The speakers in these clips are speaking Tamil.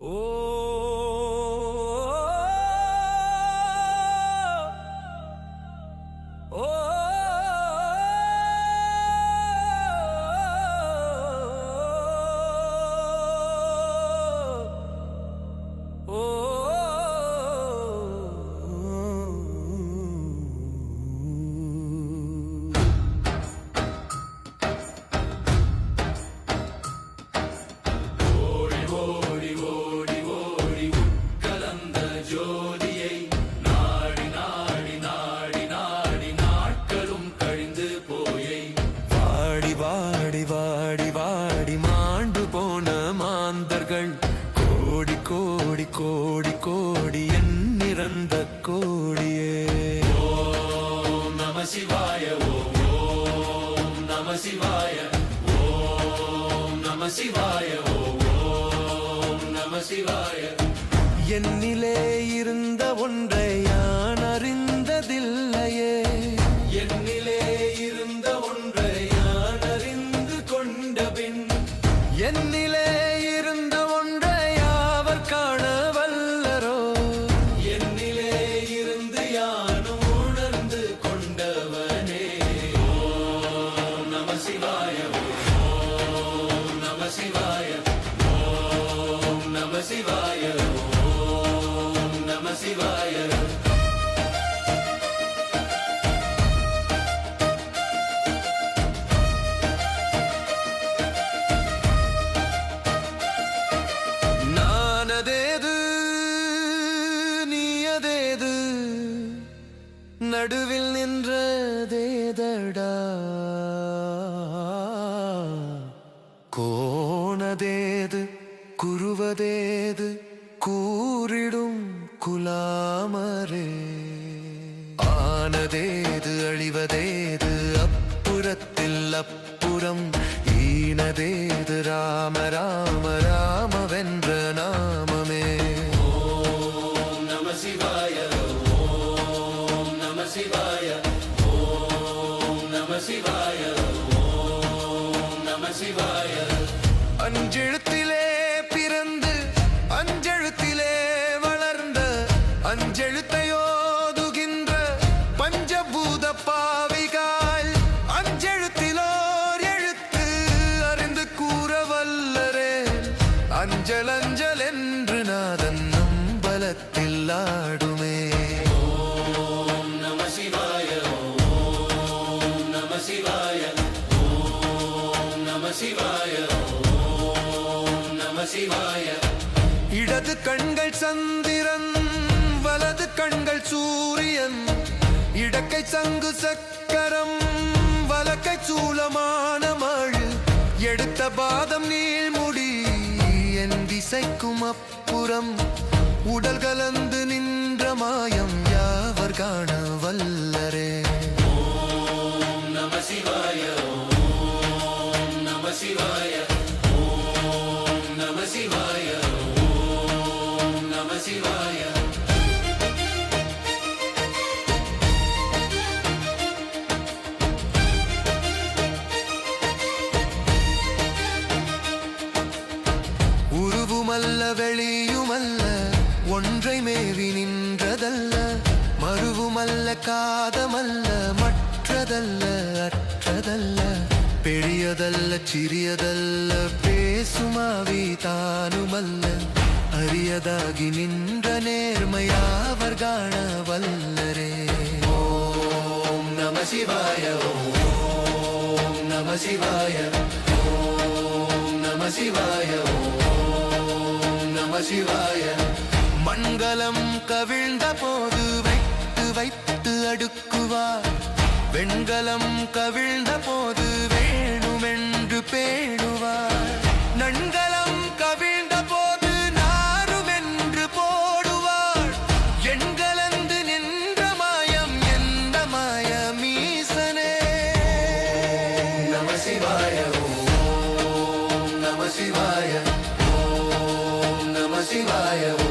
கோடி கோடி கோடி கோடி எண்ணிறந்த கோடியே. ஓம் நம சிவாய ஓம் நம சிவாய ஓம் நம சிவாய ஓம் நம சிவாய. என்னிலே இருந்த ஒன்றை சிவாய. ஓம் நம சிவாய. ஓம் நம சிவாய. ஓம் நம சிவாய. நானதேது நீயதேது நடுவில் நின்றதேதடா. குருவதேது கூறிடும் குலாமரே. ஆனதேது அழிவதேது அப்புறத்தில் அப்புறம் ஈனதேது ராம ராம ராமவென்ற நாமமே. ஓம் நம சிவாய ஓம் நம சிவாய ஓம் நம சிவாய ஓம் நம சிவாய. அஞ்செழுத்திலே அஞ்செழுத்தையோதுகின்ற பஞ்சபூத பாவிகால் அஞ்செழுத்திலோர் எழுத்து அறிந்து கூற வல்லரே. அஞ்சல் அஞ்சல் என்று நாதன் நம்பலத்தில் ஆடும். கண்கள் சூரியன் இடக்கை சங்கு சக்கரம் வலக்கை சூலமான மழு. எடுத்த பாதம் நீள்முடி என் திசைக்கும் அப்புறம் உடல் கலந்து நின்ற மாயம் யாவர் காண வல்லரே? நம சிவாய நம சிவாய. பெரியதல்ல சிறியதல்ல பேசுமாவி தானுமல்ல அரியதாகி நின்ற நேர்மையாவர் காண வல்லரே. ஓம் நம சிவாய ஓம் நம சிவாய ஓம் நம சிவாய ஓம் நம சிவாய. மண்கலம் கவிழ்ந்த போது வைத்து வைத்து அடுக்குவார். வெண்கலம் கவிழ்ந்த போது வேணுமென்று பேணுவார் நண்கலம் கவிழ்ந்த போது நாரும் என்று போடுவார். எண்கலந்து நின்ற மாயம் எந்த மாயமீசனே? நம சிவாய ஓம் நம சிவாய ஓம் நம சிவாய ஓம்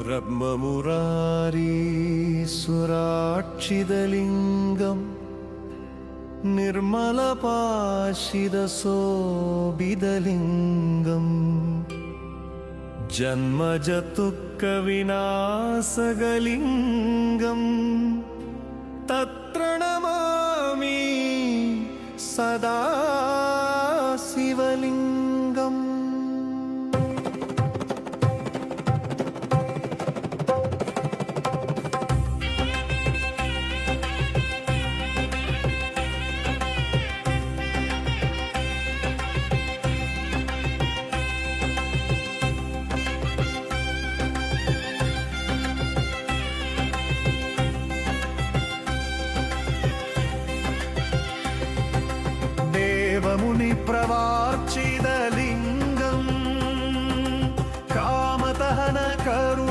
ब्रह्ममुरारीश्वराक्षिदलिङ्गम् निर्मलपाशिदशोभिदलिङ्गम् जन्मजतुःखविनाशगलिङ्गम् तत्र नमामि सदा देवमुनिप्रवार्चितलिङ्गम् कामदहन करुणागरलिङ्गम्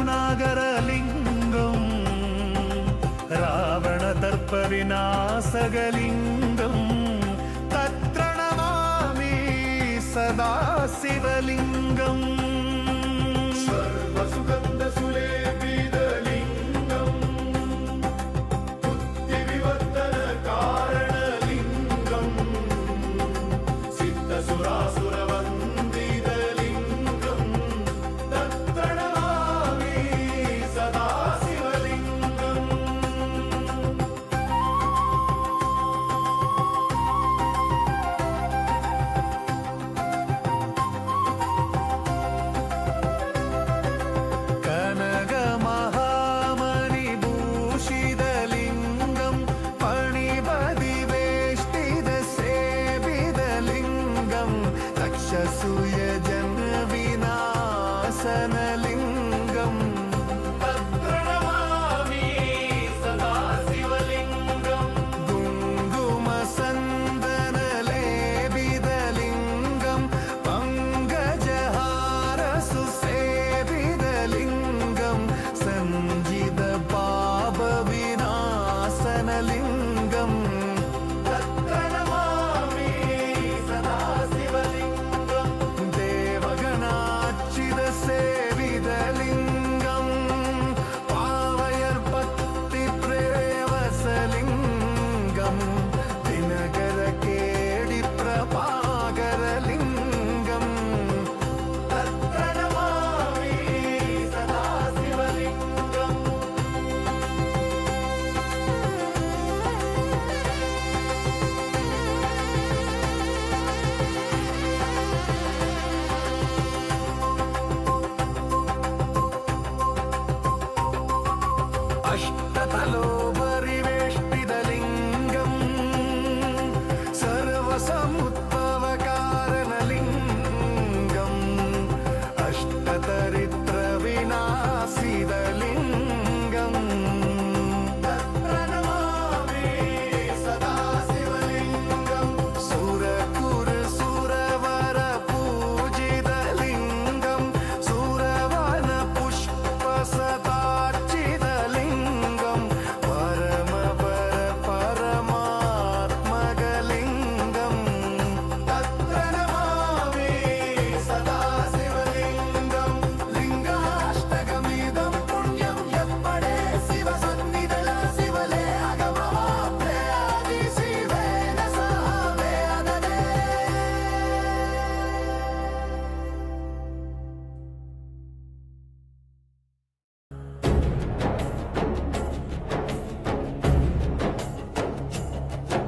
रावणदर्पविनाशगलिङ्गम् तत्र नमामि सदा शिवलिङ्गम् सर्वसुगन्धसुलेपितलिङ्गम् ശസൂയ ജന വിനാശനലി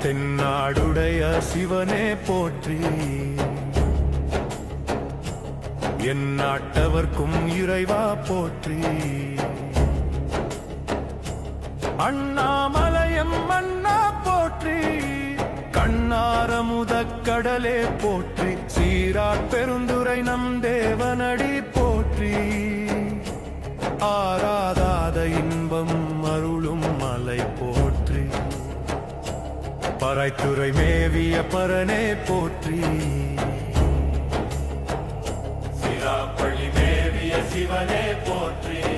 தென்னாடுடைய சிவனே போற்றி. என் நாட்டவர்க்கும் இறைவா போற்றி. அண்ணாமலையம் மன்னா போற்றி. கண்ணாரமுத கடலே போற்றி. சீராட் பெருந்துரை நம் தேவனடி போற்றி. ஆராதாத இன்பம் அருளும் மலை போற்றி. பறைத்துறை மேவிய பரனே போற்றி. சிராப்பள்ளி மேவிய சிவனே போற்றி.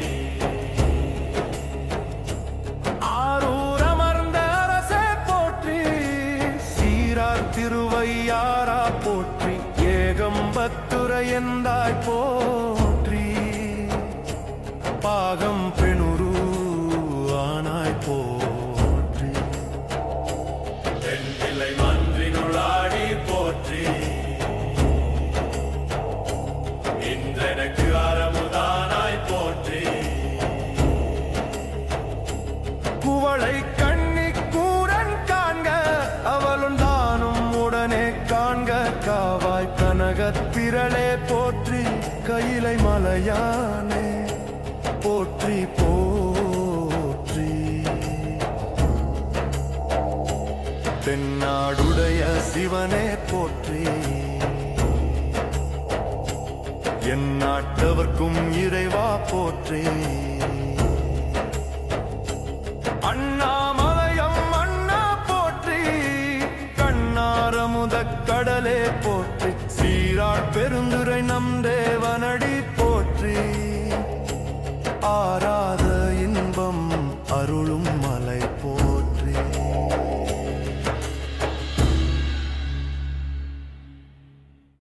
இல்லை மன்றினுளாடி போற்றி. இன்றெனக்கு அறமுதானாய் போற்றி. குவளை கண்ணி கூரன் காண்க அவளும் தானும் உடனே காண்க காவாய் கனகத்திரளே போற்றி கையிலை மலையானே போற்றி போ தென்னாடுடைய சிவனே போற்றி. என் நாட்டவர்க்கும் இறைவா போற்றி. அண்ணாமலையம் அண்ணா போற்றி. கண்ணாரமுத கடலே போற்றி. சீரார் பெருந்துரை நம்